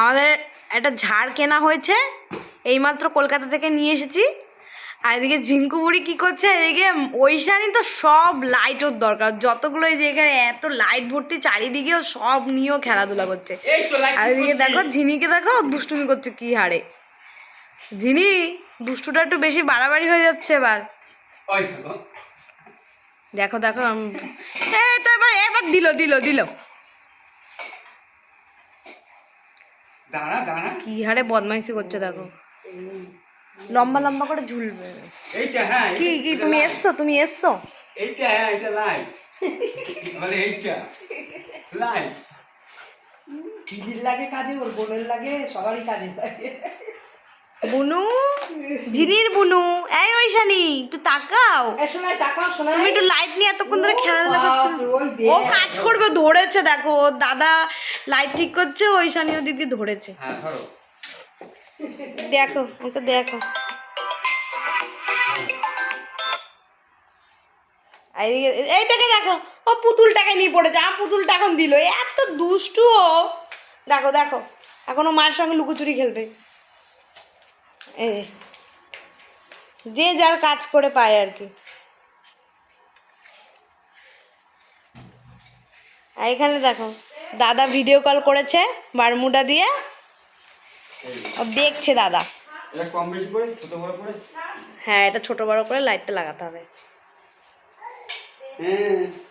আমাদের একটা ঝাড় কেনা হয়েছে এইমাত্র কলকাতা থেকে নিয়ে এসেছি। আর এদিকে ঝিঙ্কু বুড়ি কী করছে এদিকে ওইশানি তো সব লাইটের দরকার। যতগুলো এই যে এখানে এত লাইট ভর্তি চারিদিকেও সব নিয়েও খেলাধুলা করছে। আর এদিকে দেখো ঝিনিকে দেখো দুষ্টুমি করছে কি হারে। ঝিনি দুষ্টুটা একটু বেশি বাড়াবাড়ি হয়ে যাচ্ছে এবার। দেখো। দেখো দেখো এই তো এবার এবার দিল দিল দিল। দাঁড়া দাঁড়া। কি হারে বদমাইশি করছে দেখো। লম্বা লম্বা করে ঝুলবে। এইটা হ্যাঁ কি কি তুমি এসছো তুমি এসছো? এইটা হ্যাঁ এটা লাই মানে এইটা। লাই দিদির লাগে কাজে? ওর বোনের লাগে সবারই কাজে লাগে। বুনু? ঝিনির বুনু। এই ওই ওইশানি একটু তাকাও। তুমি একটু লাইট নিয়ে এতক্ষণ ধরে খেলাধুলা করছ? ও কাজ করবে ধরেছে দেখো। ওর দাদা লাইট ঠিক করছে ওইশানি ওদিক দিয়ে ধরেছে। হ্যাঁ ধরো। দেখো ওকে দেখো। আর এইটাকে দেখো ও পুতুলটাকে নিয়ে পড়েছে। আমার পুতুলটা এখন দিল। এত দুষ্টু ও। দেখো দেখো। এখনও মায়ের সঙ্গে লুকোচুরি খেলবে। এই যে যার কাজ করে পায় আর কি। আর এখানে দেখো দাদা ভিডিও কল করেছে বারমুডা দিয়ে। দেখছে দাদা। হ্যাঁ এটা ছোট বড় করে লাইটটা লাগাতে হবে। হ্যাঁ।